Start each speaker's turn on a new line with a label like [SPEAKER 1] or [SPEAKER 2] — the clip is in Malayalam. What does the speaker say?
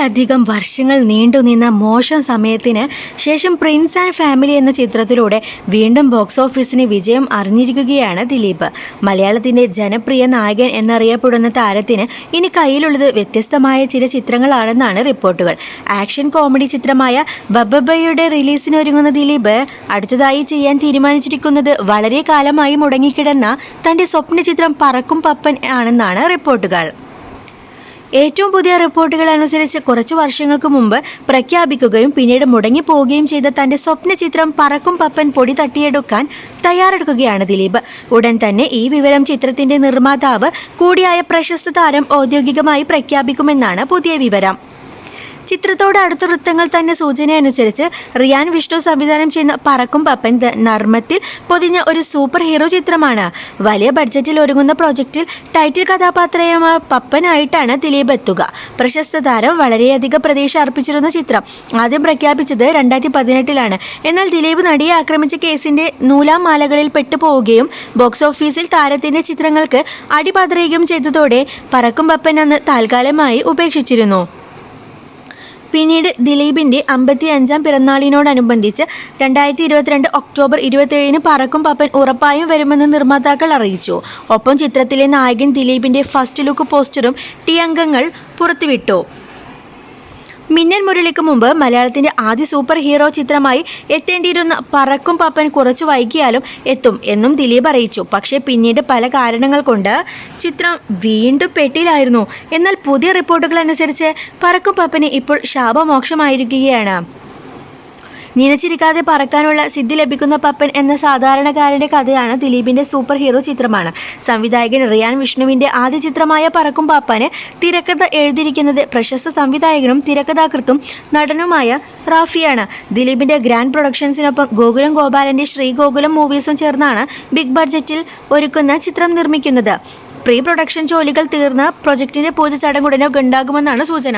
[SPEAKER 1] വളരെയധികം വർഷങ്ങൾ നീണ്ടുനിന്ന മോശം സമയത്തിന് ശേഷം പ്രിൻസ് ആൻഡ് ഫാമിലി എന്ന ചിത്രത്തിലൂടെ വീണ്ടും ബോക്സ് ഓഫീസിന് വിജയം അറിഞ്ഞിരിക്കുകയാണ് ദിലീപ്. മലയാളത്തിന്റെ ജനപ്രിയ നായകൻ എന്നറിയപ്പെടുന്ന താരത്തിന് ഇനി കയ്യിലുള്ളത് വ്യത്യസ്തമായ ചില ചിത്രങ്ങളാണെന്നാണ് റിപ്പോർട്ടുകൾ. ആക്ഷൻ കോമഡി ചിത്രമായ ബബ്ബയുടെ റിലീസിനൊരുങ്ങുന്ന ദിലീപ് അടുത്തതായി ചെയ്യാൻ തീരുമാനിച്ചിരിക്കുന്നത് വളരെ കാലമായി മുടങ്ങിക്കിടന്ന തന്റെ സ്വപ്ന ചിത്രം പറക്കും പപ്പൻ ആണെന്നാണ് റിപ്പോർട്ടുകൾ. ഏറ്റവും പുതിയ റിപ്പോർട്ടുകൾ അനുസരിച്ച് കുറച്ചു വർഷങ്ങൾക്ക് മുമ്പ് പ്രഖ്യാപിക്കുകയും പിന്നീട് മുടങ്ങിപ്പോവുകയും ചെയ്ത തന്റെ സ്വപ്ന ചിത്രം പറക്കും പപ്പൻ പൊടി തട്ടിയെടുക്കാൻ തയ്യാറെടുക്കുകയാണ് ദിലീപ്. ഉടൻ തന്നെ ഈ വിവരം ചിത്രത്തിന്റെ നിർമ്മാതാവ് കൂടിയായ പ്രശസ്ത താരം ഔദ്യോഗികമായി പ്രഖ്യാപിക്കുമെന്നാണ് പുതിയ വിവരം. ചിത്രത്തോട് അടുത്ത വൃത്തങ്ങൾ തന്നെ സൂചനയനുസരിച്ച് റിയാൻ വിഷ്ണു സംവിധാനം ചെയ്യുന്ന പറക്കും പപ്പൻ നർമ്മത്തിൽ പൊതിഞ്ഞ ഒരു സൂപ്പർ ഹീറോ ചിത്രമാണ്. വലിയ ബഡ്ജറ്റിൽ ഒരുങ്ങുന്ന പ്രോജക്റ്റിൽ ടൈറ്റിൽ കഥാപാത്രമായ പപ്പനായിട്ടാണ് ദിലീപ് എത്തുക. പ്രശസ്ത താരം വളരെയധികം പ്രതീക്ഷ അർപ്പിച്ചിരുന്ന ചിത്രം ആദ്യം പ്രഖ്യാപിച്ചത് രണ്ടായിരത്തി പതിനെട്ടിലാണ് എന്നാൽ ദിലീപ് നടിയെ ആക്രമിച്ച കേസിന്റെ നൂലാം മാലകളിൽ പെട്ടുപോവുകയും ബോക്സ് ഓഫീസിൽ താരത്തിന്റെ ചിത്രങ്ങൾക്ക് അടിപതറുകയും ചെയ്തതോടെ പറക്കും പപ്പൻ അന്ന് താൽക്കാലമായി ഉപേക്ഷിച്ചിരുന്നു. പിന്നീട് ദിലീപിന്റെ അമ്പത്തി അഞ്ചാം പിറന്നാളിനോടനുബന്ധിച്ച് രണ്ടായിരത്തി ഇരുപത്തിരണ്ട് ഒക്ടോബർ ഇരുപത്തിയേഴിന് പറക്കും പപ്പൻ ഉറപ്പായും വരുമെന്ന് നിർമ്മാതാക്കൾ അറിയിച്ചു. ഒപ്പം ചിത്രത്തിലെ നായകൻ ദിലീപിന്റെ ഫസ്റ്റ് ലുക്ക് പോസ്റ്ററും ടി അംഗങ്ങൾ പുറത്തുവിട്ടു. മിന്നൽ മുരളിക്ക് മുമ്പ് മലയാളത്തിന്റെ ആദ്യ സൂപ്പർ ഹീറോ ചിത്രമായി എത്തേണ്ടിയിരുന്ന പറക്കും പപ്പൻ കുറച്ചു വൈകിയാലും എത്തും എന്നും ദിലീപ് അറിയിച്ചു. പക്ഷേ പിന്നീട് പല കാരണങ്ങൾ കൊണ്ട് ചിത്രം വീണ്ടും പെട്ടിയിലായിരുന്നു. എന്നാൽ പുതിയ റിപ്പോർട്ടുകൾ അനുസരിച്ച് പറക്കും പപ്പന് ഇപ്പോൾ ശാപമോക്ഷമായിരിക്കുകയാണ്. നിലച്ചിരിക്കാതെ പറക്കാനുള്ള സിദ്ധി ലഭിക്കുന്ന പപ്പൻ എന്ന സാധാരണക്കാരന്റെ കഥയാണ് ദിലീപിന്റെ സൂപ്പർ ഹീറോ ചിത്രമാണ്. സംവിധായകൻ റിയാൻ വിഷ്ണുവിന്റെ ആദ്യ ചിത്രമായ പറക്കും പാപ്പാന് തിരക്കഥ എഴുതിയിരിക്കുന്നത് പ്രശസ്ത സംവിധായകനും തിരക്കഥാകൃത്തും നടനുമായ റാഫിയാണ്. ദിലീപിന്റെ ഗ്രാൻഡ് പ്രൊഡക്ഷൻസിനൊപ്പം ഗോകുലം ഗോപാലന്റെ ശ്രീ ഗോകുലം മൂവീസും ചേർന്നാണ് ബിഗ് ബഡ്ജറ്റിൽ ഒരുക്കുന്ന ചിത്രം നിർമ്മിക്കുന്നത്. പ്രീ പ്രൊഡക്ഷൻ ജോലികൾ തീർന്ന് പ്രൊജക്ടിന്റെ പൂജ ചടങ്ങുടനെ ഉണ്ടാകുമെന്നാണ് സൂചന.